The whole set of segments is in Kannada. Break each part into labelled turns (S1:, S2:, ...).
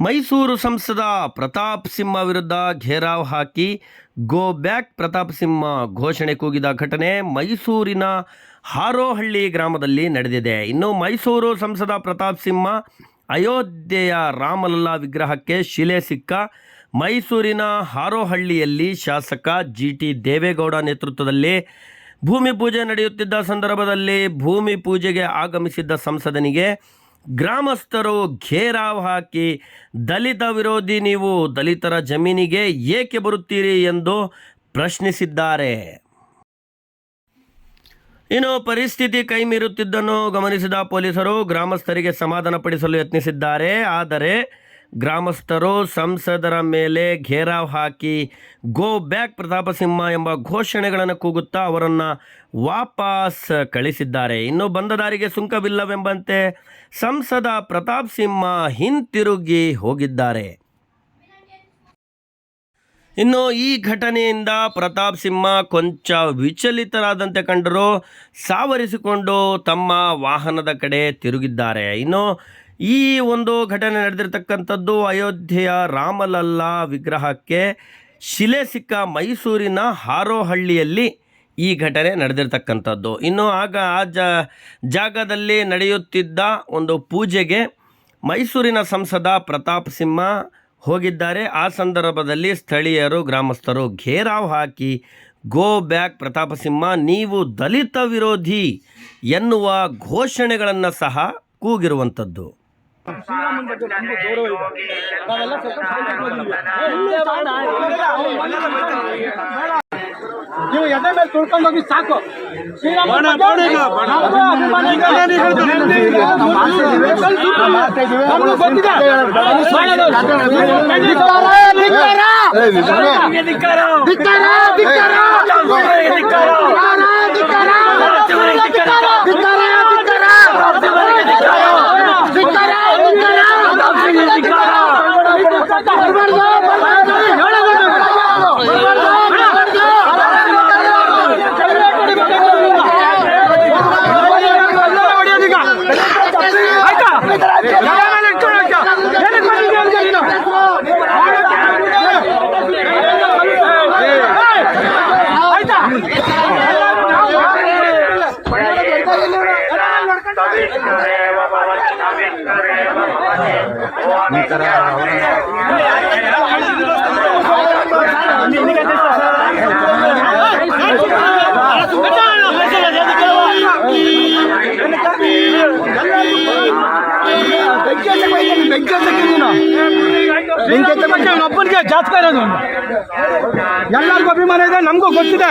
S1: ಮೈಸೂರು ಸಂಸದ ಪ್ರತಾಪ್ ಸಿಂಹ ವಿರುದ್ಧ ಘೇರಾವ್ ಹಾಕಿ ಗೋ ಬ್ಯಾಕ್ ಪ್ರತಾಪ್ ಸಿಂಹ ಘೋಷಣೆ ಕೂಗಿದ ಘಟನೆ ಮೈಸೂರಿನ ಹಾರೋಹಳ್ಳಿ ಗ್ರಾಮದಲ್ಲಿ ನಡೆದಿದೆ. ಇನ್ನು ಮೈಸೂರು ಸಂಸದ ಪ್ರತಾಪ್ ಸಿಂಹ ಅಯೋಧ್ಯೆಯ ರಾಮಲಲ್ಲಾ ವಿಗ್ರಹಕ್ಕೆ ಶಿಲೆ ಸಿಕ್ಕ ಮೈಸೂರಿನ ಹಾರೋಹಳ್ಳಿಯಲ್ಲಿ ಶಾಸಕ ಜಿ ಟಿ ದೇವೇಗೌಡ ನೇತೃತ್ವದಲ್ಲಿ ಭೂಮಿ ಪೂಜೆ ನಡೆಯುತ್ತಿದ್ದ ಸಂದರ್ಭದಲ್ಲಿ ಭೂಮಿ ಪೂಜೆಗೆ ಆಗಮಿಸಿದ್ದ ಸಂಸದನಿಗೆ ಗ್ರಾಮಸ್ಥರು ಘೇರಾವ್ ಹಾಕಿ ದಲಿತ ವಿರೋಧಿ ನೀವು ದಲಿತರ ಜಮೀನಿಗೆ ಏಕೆ ಬರುತ್ತೀರಿ ಎಂದು ಪ್ರಶ್ನಿಸಿದ್ದಾರೆ. ಇನ್ನು ಪರಿಸ್ಥಿತಿ ಕೈಮೀರುತ್ತಿದ್ದನ್ನು ಗಮನಿಸಿದ ಪೊಲೀಸರು ಗ್ರಾಮಸ್ಥರಿಗೆ ಸಮಾಧಾನಪಡಿಸಲು ಯತ್ನಿಸಿದ್ದಾರೆ. ಆದರೆ ಗ್ರಾಮಸ್ಥರು ಸಂಸದರ ಮೇಲೆ ಘೇರಾವ್ ಹಾಕಿ, ಗೋ ಬ್ಯಾಕ್ ಪ್ರತಾಪ ಸಿಂಹ ಎಂಬ ಘೋಷಣೆಗಳನ್ನು ಕೂಗುತ್ತಾ ಅವರನ್ನು ವಾಪಸ್ ಕಳಿಸಿದ್ದಾರೆ. ಇನ್ನು ಬಂದ ದಾರಿಗೆ ಸುಂಕವಿಲ್ಲವೆಂಬಂತೆ ಸಂಸದ ಪ್ರತಾಪ್ ಸಿಂಹ ಹಿಂತಿರುಗಿ ಹೋಗಿದ್ದಾರೆ. ಇನ್ನು ಈ ಘಟನೆಯಿಂದ ಪ್ರತಾಪ್ ಸಿಂಹ ಕೊಂಚ ವಿಚಲಿತರಾದಂತೆ ಕಂಡರು ಸಾವರಿಸಿಕೊಂಡು ತಮ್ಮ ವಾಹನದ ಕಡೆ ತಿರುಗಿದ್ದಾರೆ. ಇನ್ನು ಈ ಒಂದು ಘಟನೆ ನಡೆದಿರ್ತಕ್ಕಂಥದ್ದು ಅಯೋಧ್ಯೆಯ ರಾಮಲಲ್ಲಾ ವಿಗ್ರಹಕ್ಕೆ ಶಿಲೆ ಸಿಕ್ಕ ಮೈಸೂರಿನ ಹಾರೋಹಳ್ಳಿಯಲ್ಲಿ ಈ ಘಟನೆ ನಡೆದಿರ್ತಕ್ಕಂಥದ್ದು. ಇನ್ನು ಆಗ ಆ ಜಾಗದಲ್ಲಿ ನಡೆಯುತ್ತಿದ್ದ ಒಂದು ಪೂಜೆಗೆ ಮೈಸೂರಿನ ಸಂಸದ ಪ್ರತಾಪ್ ಸಿಂಹ ಹೋಗಿದ್ದಾರೆ. ಆ ಸಂದರ್ಭದಲ್ಲಿ ಸ್ಥಳೀಯರು, ಗ್ರಾಮಸ್ಥರು ಘೇರಾವ್ ಹಾಕಿ, ಗೋ ಬ್ಯಾಕ್ ಪ್ರತಾಪ ಸಿಂಹ, ನೀವು ದಲಿತ ವಿರೋಧಿ ಎನ್ನುವ ಘೋಷಣೆಗಳನ್ನು ಸಹ ಕೂಗಿರುವಂಥದ್ದು.
S2: ಶ್ರೀರಾಮನ ಬಗ್ಗೆ ನಮಗೂ ಗೌರವ ಇದೆ ನಾವೆಲ್ಲ ಸ್ವಲ್ಪ ನೀವು ಎದೆ ಮೇಲೆ ತುಳ್ಕೊಂಡು ಹೋಗಿ ಸಾಕು ಶ್ರೀರಾಮನ ಬಗ್ಗೆ ನಮಗೂ ಅಭಿಮಾನ بربادو ಧಿಕ್ಕಾರ! ಧಿಕ್ಕಾರ! ಧಿಕ್ಕಾರ! ಒಬ್ಬನಿಗೆ ಜಾತಕ ಇರೋದು ಎಲ್ಲರಿಗೂ ಅಭಿಮಾನ ಇದೆ ನಮಗೂ ಗೊತ್ತಿದೆ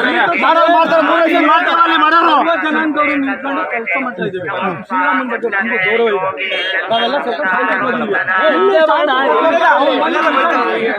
S2: ಏನು ದಲಿತರ ಮೇಲೆ ದಲಿತರ ಮೇಲೆ ಸರ್ ಶಾಂತಿಯುತವಾಗಿ ನಡ್ಕೊಳ್ತೀವಿ. ನಾವೆಲ್ಲ ಗೌರವ ಜನಾಂಗದವರು ನಿಂತ್ಕೊಂಡು ಕೆಲಸ ಮಾಡ್ತಾ ಇದ್ದೀವಿ ಶ್ರೀರಾಮನ ಬಗ್ಗೆ ನಮಗೂ ಗೌರವ ಇದೆ ನಾವೆಲ್ಲ ಸ್ವಲ್ಪ ಶಾಂತಿಯುತವಾಗಿ ಇದ್ದೀವಿ. ಬೇಡ